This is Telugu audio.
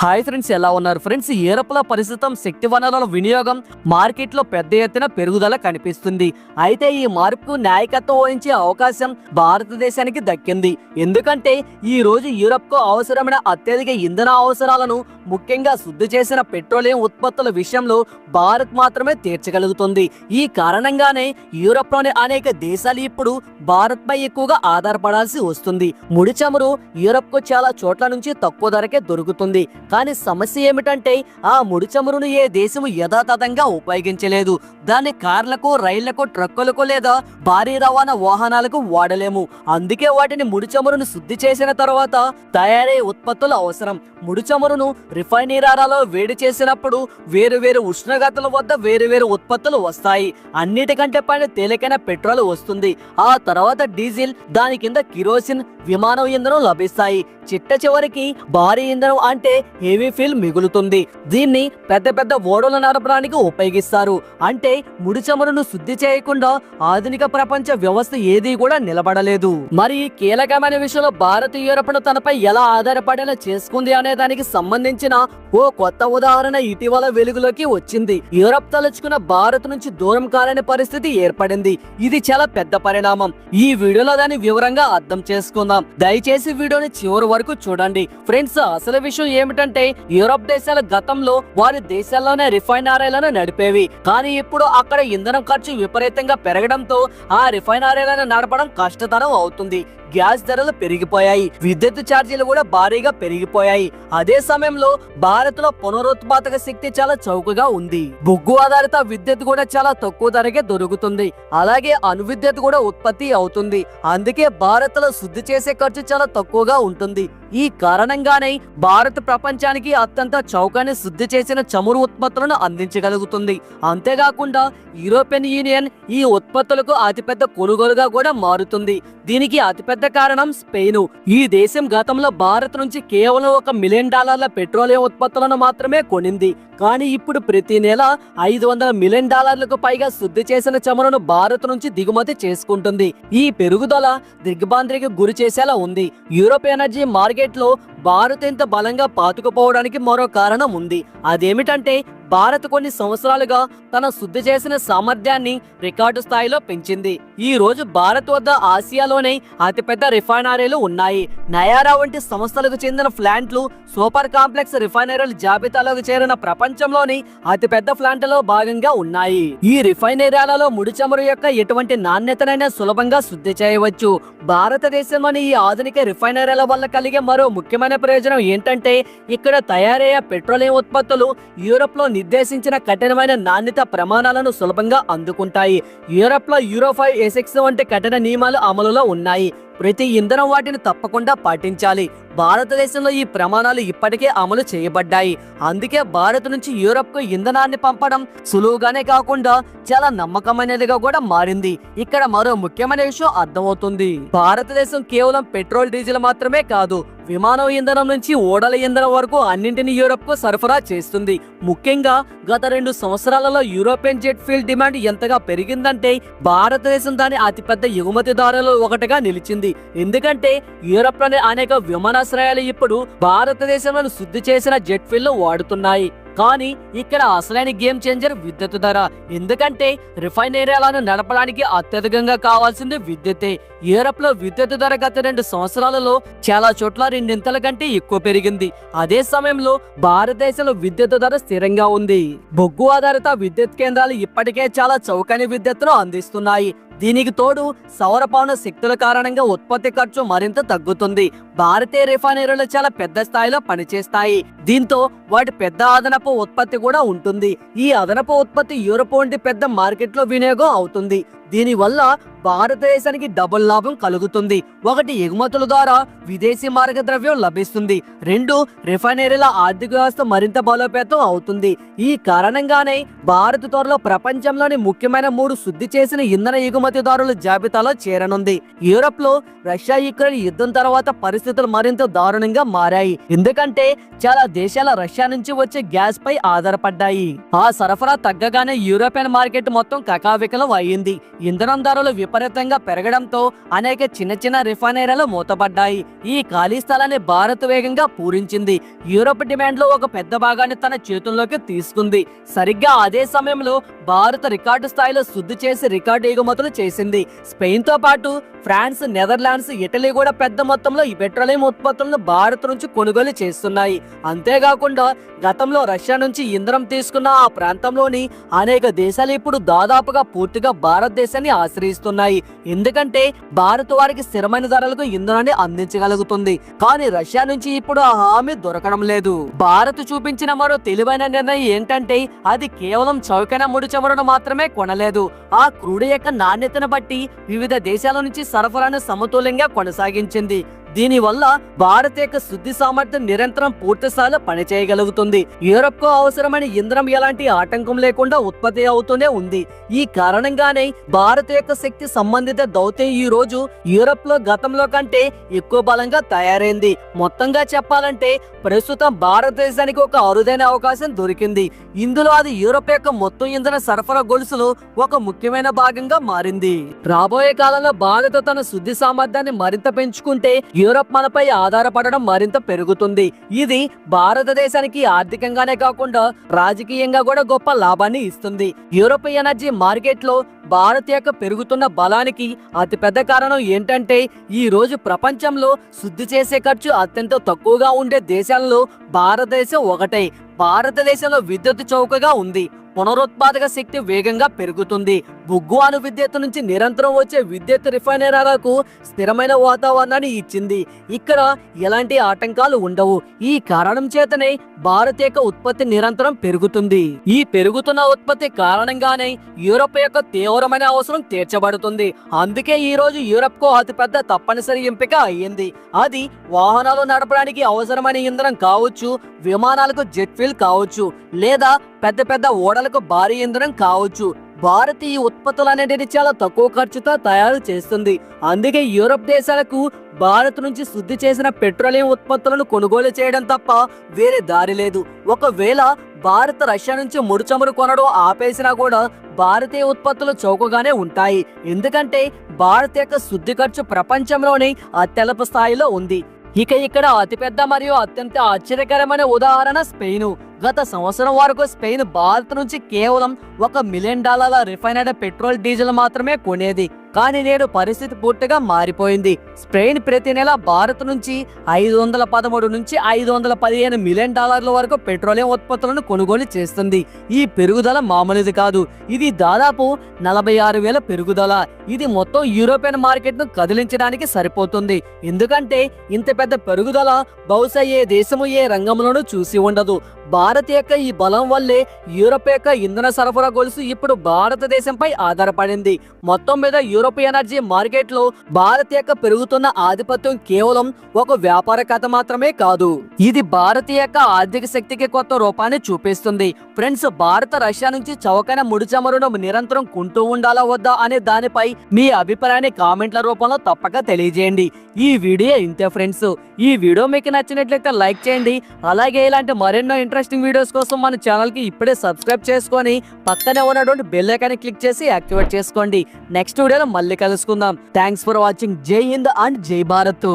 హాయ్ ఫ్రెండ్స్ ఎలా ఉన్నారు? ఫ్రెండ్స్ ఏరపుల ప్రస్తుతం శక్తి వనరుల వినియోగం మార్కెట్లో పెద్ద ఎత్తున పెరుగుదల కనిపిస్తుంది. అయితే ఈ మార్పుకు నాయకత్వం వహించే అవకాశం భారతదేశానికి దక్కింది. ఎందుకంటే ఈ రోజు యూరప్కు అవసరమైన అత్యధిక ఇంధన అవసరాలను ముఖ్యంగా శుద్ధి చేసిన పెట్రోలియం ఉత్పత్తుల విషయంలో భారత్ మాత్రమే తీర్చగలుగుతుంది. ఈ కారణంగానే యూరప్లోని అనేక దేశాలు ఇప్పుడు భారత్ పై ఎక్కువగా ఆధారపడాల్సి వస్తుంది. ముడి చమురు యూరప్కు చాలా చోట్ల నుంచి తక్కువ ధరకే దొరుకుతుంది. కానీ సమస్య ఏమిటంటే ఆ ముడి చమురును ఏ దేశము యథాతథంగా ఉపయోగించలేదు. దాన్ని కార్లకు రైళ్ళకు ట్రక్కులకు లేదా భారీ రవాణా వాహనాలకు వాడలేము. అందుకే వాటిని ముడి చమురును శుద్ధి చేసిన తర్వాత తయారయ్యే ఉత్పత్తులు అవసరం. ముడి చమురును రిఫైనీరాలలో వేడి చేసినప్పుడు వేరు వేరు ఉష్ణోగ్రతల వద్ద వేరు వేరు ఉత్పత్తులు వస్తాయి. అన్నిటికంటే పైన తేలికైన పెట్రోల్ వస్తుంది. ఆ తర్వాత డీజిల్ దాని కింద కిరోసిన్ విమానం ఇంధనం లభిస్తాయి. చిట్ట చివరికి భారీ ఇంధనం అంటే హెవీ ఫీల్ మిగులుతుంది. దీన్ని పెద్ద పెద్ద ఓడలు నడపడానికి ఉపయోగిస్తారు. అంటే ముడి చమురును శుద్ధి చేయకుండా ఆధునిక ప్రపంచ వ్యవస్థ ఏది కూడా నిలబడలేదు. మరి కీలకమైన విషయంలో భారత్ యూరప్ను తనపై ఎలా ఆధారపడేలా చేసుకుంది అనే దానికి సంబంధించిన ఓ కొత్త ఉదాహరణ ఇటీవల వెలుగులోకి వచ్చింది. యూరప్ తలుచుకున్న భారత్ నుంచి దూరం కాలని పరిస్థితి ఏర్పడింది. ఇది చాలా పెద్ద పరిణామం. ఈ వీడియోలో దాన్ని వివరంగా అర్థం చేసుకుందాం. దయచేసి వీడియోని చివరి వరకు చూడండి. ఫ్రెండ్స్ అసలు విషయం ఏమిటంటే యూరప్ దేశాల గతంలో వారి దేశాల్లోనే రిఫైనరీలను నడిపేవి. కానీ ఇప్పుడు అక్కడ ఇంధనం ఖర్చు విపరీతంగా పెరగడంతో ఆ రిఫైనరీలను నడపడం కష్టతరం అవుతుంది. గ్యాస్ ధరలు పెరిగిపోయాయి. విద్యుత్ ఛార్జీలు కూడా భారీగా పెరిగిపోయాయి. అదే సమయంలో భారత్లో పునరుత్పాదక శక్తి చాలా చౌకగా ఉంది. బొగ్గు ఆధారిత విద్యుత్ కూడా చాలా తక్కువ ధరకే దొరుకుతుంది. అలాగే అణు విద్యుత్ కూడా ఉత్పత్తి అవుతుంది. అందుకే భారత్లో శుద్ధి చేసే ఖర్చు చాలా తక్కువగా ఉంటుంది. ఈ కారణంగానే భారత్ ప్రపంచానికి అత్యంత చౌకని శుద్ధి చేసిన చమురు ఉత్పత్తులను అందించగలుగుతుంది. అంతేకాకుండా యూరోపియన్ యూనియన్ ఈ ఉత్పత్తులకు అతిపెద్ద కొనుగోలుగా కూడా మారుతుంది. దీనికి అతిపెద్ద కారణం స్పెయిన్. ఈ దేశం గతంలో భారత్ నుంచి కేవలం ఒక మిలియన్ డాలర్ల పెట్రోలియం ఉత్పత్తులను మాత్రమే కొనింది. కానీ ఇప్పుడు ప్రతి నెల ఐదు వందల మిలియన్ డాలర్లకు పైగా శుద్ధి చేసిన చమురును భారత్ నుంచి దిగుమతి చేసుకుంటుంది. ఈ పెరుగుదల దిగ్భ్రాంతికి గురి చేసేలా ఉంది. యూరోప్ ఎనర్జీ మార్కెట్లో భారత్ ఇంత బలంగా పాతుకుపోవడానికి మరో కారణం ఉంది. అదేమిటంటే భారత్ కొన్ని సంవత్సరాలుగా తన శుద్ధి చేసిన సామర్థ్యాన్ని రికార్డు స్థాయిలో పెంచింది. ఈ రోజు భారత్ వద్ద ఆసియాలోనే అతిపెద్ద రిఫైనరీలు ఉన్నాయి. నయారా వంటి సంస్థలకు చెందిన ప్లాంట్లు సూపర్ కాంప్లెక్స్ రిఫైనరీల జాబితాలోకి చేరిన ప్రపంచంలోని అతిపెద్ద ప్లాంట్లలో భాగంగా ఉన్నాయి. ఈ రిఫైనరీలలో ముడి చమురు యొక్క ఎటువంటి నాణ్యతనైనా సులభంగా శుద్ధి చేయవచ్చు. భారతదేశంలోని ఈ ఆధునిక రిఫైనరీల వల్ల కలిగే మరో ముఖ్యమైన ప్రయోజనం ఏంటంటే ఇక్కడ తయారయ్యే పెట్రోలియం ఉత్పత్తులు యూరోప్లో నిర్దేశించిన కఠినమైన నాణ్యత ప్రమాణాలను సులభంగా అందుకుంటాయి. యూరోప్లో యూరో ఫైవ్ వంటి కఠిన నియమాలు అమలులో ఉన్నాయి. ప్రతి ఇంధనం వాటిని తప్పకుండా పాటించాలి. భారతదేశంలో ఈ ప్రమాణాలు ఇప్పటికే అమలు చేయబడ్డాయి. అందుకే భారత్ నుంచి యూరప్కు ఇంధనాన్ని పంపడం సులువుగానే కాకుండా చాలా నమ్మకమైనదిగా కూడా మారింది. ఇక్కడ మరో ముఖ్యమైన విషయం అర్థమవుతుంది. భారతదేశం కేవలం పెట్రోల్ డీజిల్ మాత్రమే కాదు విమానం ఇంధనం నుంచి ఓడల ఇంధనం వరకు అన్నింటిని యూరప్కు సరఫరా చేస్తుంది. ముఖ్యంగా గత రెండు సంవత్సరాలలో యూరోపియన్ జెట్ ఫీల్డ్ డిమాండ్ ఎంతగా పెరిగిందంటే భారతదేశం దాని అతిపెద్ద ఎగుమతిదారులలో ఒకటిగా నిలిచింది. ఎందుకంటే యూరప్లోని అనేక విమానాశ్రయాలు ఇప్పుడు భారతదేశంలో శుద్ధి చేసిన జెట్ ఫీల్డ్ వాడుతున్నాయి. కానీ ఇక్కడ అసలైన గేమ్ చేంజర్ విద్యుత్ ధర. ఎందుకంటే రిఫైనరీలను నడపడానికి అత్యధికంగా కావాల్సింది విద్యుత్తే యూరప్లో విద్యుత్ ధర గత రెండు సంవత్సరాలలో చాలా చోట్ల రెండింతల కంటే ఎక్కువ పెరిగింది. అదే సమయంలో భారతదేశంలో విద్యుత్ ధర స్థిరంగా ఉంది. బొగ్గు ఆధారిత విద్యుత్ కేంద్రాలు ఇప్పటికే చాలా చౌకని విద్యుత్తును అందిస్తున్నాయి. దీనికి తోడు సౌరపవన శక్తుల కారణంగా ఉత్పత్తి ఖర్చు మరింత తగ్గుతుంది. భారతీయ రిఫైనరీలు చాలా పెద్ద స్థాయిలో పనిచేస్తాయి. దీంతో వాటి పెద్ద అదనపు ఉత్పత్తి కూడా ఉంటుంది. ఈ అదనపు ఉత్పత్తి యూరోప్ వంటి పెద్ద మార్కెట్లో వినియోగం అవుతుంది. దీనివల్ల భారతదేశానికి డబుల్ లాభం కలుగుతుంది. ఒకటి ఎగుమతుల ద్వారా విదేశీ మార్గ ద్రవ్యం లభిస్తుంది. రెండు రిఫైనరీల ఆర్థిక వ్యవస్థ మరింత బలోపేతం అవుతుంది. ఈ కారణంగానే భారత్ త్వరలో ప్రపంచంలోని ముఖ్యమైన మూడు శుద్ధి చేసిన ఇంధన ఎగుమతిదారుల జాబితాలో చేరనుంది. యూరప్లో రష్యా యుక్రెయిన్ యుద్ధం తర్వాత పరిస్థితులు మరింత దారుణంగా మారాయి. ఎందుకంటే చాలా దేశాల రష్యా నుంచి వచ్చే గ్యాస్ పై ఆధారపడ్డాయి. ఆ సరఫరా తగ్గగానే యూరోపియన్ మార్కెట్ మొత్తం కకావికలం అయ్యింది ఇంధనం ధరలు విపరీతంగా పెరగడంతో అనేక చిన్న చిన్న రిఫైనరీలు మూతపడ్డాయి. ఈ ఖాళీ స్థలాన్ని భారత్ వేగంగా పూరించింది. యూరోప్ డిమాండ్లో ఒక పెద్ద భాగాన్ని తన చేతుల్లోకి తీసుకుంది. సరిగ్గా అదే సమయంలో భారత్ రికార్డు స్థాయిలో శుద్ధి చేసి రికార్డు ఎగుమతులు చేసింది. స్పెయిన్తో పాటు ఫ్రాన్స్ నెదర్లాండ్స్ ఇటలీ కూడా పెద్ద మొత్తంలో ఈ పెట్రోలియం ఉత్పత్తులను భారత్ నుంచి కొనుగోలు చేస్తున్నాయి. అంతేకాకుండా గతంలో రష్యా నుంచి ఇంధనం తీసుకున్న ఆ ప్రాంతంలోని అనేక దేశాలు ఇప్పుడు దాదాపుగా పూర్తిగా భారతదేశాన్ని ఆశ్రయిస్తున్నాయి. ఎందుకంటే భారత్ వారికి స్థిరమైన ధరలకు ఇంధనాన్ని అందించగలుగుతుంది. కానీ రష్యా నుంచి ఇప్పుడు ఆ హామీ దొరకడం లేదు. భారత్ చూపించిన మరో తెలివైన నిర్ణయం ఏంటంటే అది కేవలం చౌకైన ముడి చమురును మాత్రమే కొనలేదు. ఆ క్రూడ యొక్క నాణ్యతను బట్టి వివిధ దేశాల నుంచి సరఫరాను సమతుల్యంగా కొనసాగించింది. దీనివల్ల భారత్ యొక్క శుద్ధి సామర్థ్యం నిరంతరం పూర్తిస్థాయిలో పనిచేయగలుగుతుంది. యూరప్కు అవసరమైన ఇంధనం ఎలాంటి ఆటంకం లేకుండా ఉత్పత్తి అవుతూనే ఉంది. ఈ కారణంగానే భారత్ యొక్క శక్తి సంబంధిత దౌత్యం ఈ రోజు యూరప్లో గతంలో కంటే ఎక్కువ బలంగా తయారైంది. మొత్తంగా చెప్పాలంటే ప్రస్తుతం భారతదేశానికి ఒక అరుదైన అవకాశం దొరికింది. ఇందులో అది యూరప్ యొక్క మొత్తం ఇంధన సరఫరా గొలుసులో ఒక ముఖ్యమైన భాగంగా మారింది. రాబోయే కాలంలో భారత్ తన శుద్ధి సామర్థ్యాన్ని మరింత పెంచుకుంటే యూరప్ మనపై ఆధారపడడం మరింత పెరుగుతుంది. ఇది భారతదేశానికి ఆర్థికంగానే కాకుండా రాజకీయంగా కూడా గొప్ప లాభాన్ని ఇస్తుంది. యూరోప్ ఎనర్జీ మార్కెట్లో భారత్ యొక్క పెరుగుతున్న బలానికి అతిపెద్ద కారణం ఏంటంటే ఈ రోజు ప్రపంచంలో శుద్ధి చేసే ఖర్చు అత్యంత తక్కువగా ఉండే దేశాలలో భారతదేశం ఒకటే. భారతదేశంలో విద్యుత్ చౌకగా ఉంది. పునరుత్పాదక శక్తి వేగంగా పెరుగుతుంది. బొగ్గు అణు విద్యుత్ నుంచి నిరంతరం వచ్చే విద్యుత్ రిఫైనరీలకు స్థిరమైన వాతావరణాన్ని ఇచ్చింది. ఇక్కడ ఎలాంటి ఆటంకాలు ఉండవు. ఈ కారణం చేతనే భారతీయ యొక్క ఉత్పత్తి నిరంతరం పెరుగుతుంది. ఈ పెరుగుతున్న ఉత్పత్తి కారణంగానే యూరప్ యొక్క తీవ్రమైన అవసరం తీర్చబడుతుంది. అందుకే ఈ రోజు యూరప్కు అతిపెద్ద తప్పనిసరి ఎంపిక అయ్యింది. అది వాహనాలు నడపడానికి అవసరమైన ఇంధనం కావచ్చు విమానాలకు జెట్ ఫ్యూల్ కావచ్చు లేదా పెద్ద పెద్ద ఓడలకు భారీ ఇంధనం కావచ్చు. భారత్ ఈ అనేటివి చాలా తక్కువ ఖర్చుతో తయారు చేస్తుంది. అందుకే యూరప్ దేశాలకు భారత్ నుంచి శుద్ధి చేసిన పెట్రోలియం ఉత్పత్తులను కొనుగోలు చేయడం తప్ప వేరే దారి లేదు. ఒకవేళ భారత్ రష్యా నుంచి ముడి చమురు కొనడం ఆపేసినా కూడా భారతీయ ఉత్పత్తులు చౌకగానే ఉంటాయి. ఎందుకంటే భారత్ యొక్క శుద్ధి ఖర్చు ప్రపంచంలోనే అత్యల్ప స్థాయిలో ఉంది. ఇక ఇక్కడ అతిపెద్ద మరియు అత్యంత ఆశ్చర్యకరమైన ఉదాహరణ స్పెయిన్. గత సంవత్సరం వరకు స్పెయిన్ భారత్ నుంచి కేవలం ఒక మిలియన్ డాలర్ల రిఫైనర్డ్ పెట్రోల్ డీజిల్ మాత్రమే కొనేది. కానీ నేడు పరిస్థితి పూర్తిగా మారిపోయింది. స్పెయిన్ ప్రతి నెల భారత్ నుంచి ఐదు వందల పదమూడు నుంచి ఐదు వందల పదిహేను మిలియన్ డాలర్ల వరకు పెట్రోలియం ఉత్పత్తులను కొనుగోలు చేస్తుంది. ఈ పెరుగుదల మామూలుది కాదు. ఇది దాదాపు నలభై ఆరు వేల పెరుగుదల. ఇది మొత్తం యూరోపియన్ మార్కెట్ను కదిలించడానికి సరిపోతుంది. ఎందుకంటే ఇంత పెద్ద పెరుగుదల బహుశా ఏ దేశము ఏ రంగంలోనూ చూసి ఉండదు. భారత్ యొక్క ఈ బలం వల్లే యూరోప్ యొక్క ఇంధన సరఫరా గొలుసు ఇప్పుడు భారతదేశంపై ఆధారపడింది. మొత్తం మీద యూరోప్ ఎనర్జీ మార్కెట్లో భారత్ యొక్క పెరుగుతున్న ఆధిపత్యం కేవలం ఒక వ్యాపార కథ మాత్రమే కాదు. ఇది భారత్ యొక్క ఆర్థిక శక్తికి కొత్త రూపాన్ని చూపిస్తుంది. ఫ్రెండ్స్ భారత రష్యా నుంచి చౌకైన ముడి చమురును నిరంతరం కొంటూ ఉండాలా వద్దా అనే దానిపై మీ అభిప్రాయాన్ని కామెంట్ల రూపంలో తప్పక తెలియజేయండి. ఈ వీడియో ఇంతే ఫ్రెండ్స్. ఈ వీడియో మీకు నచ్చినట్లయితే లైక్ చేయండి. అలాగే ఇలాంటి మరెన్నో ఇంట్రెస్టింగ్ వీడియోస్ కోసం మన ఛానల్కి ఇప్పుడే సబ్స్క్రైబ్ చేసుకొని పక్కనే ఉన్నటువంటి బెల్ ఐకాన్ని క్లిక్ చేసి యాక్టివేట్ చేసుకోండి. నెక్స్ట్ వీడియోలో మళ్ళీ కలుసుకుందాం. థ్యాంక్స్ ఫర్ వాచింగ్ జై హింద్ అండ్ జై భారత్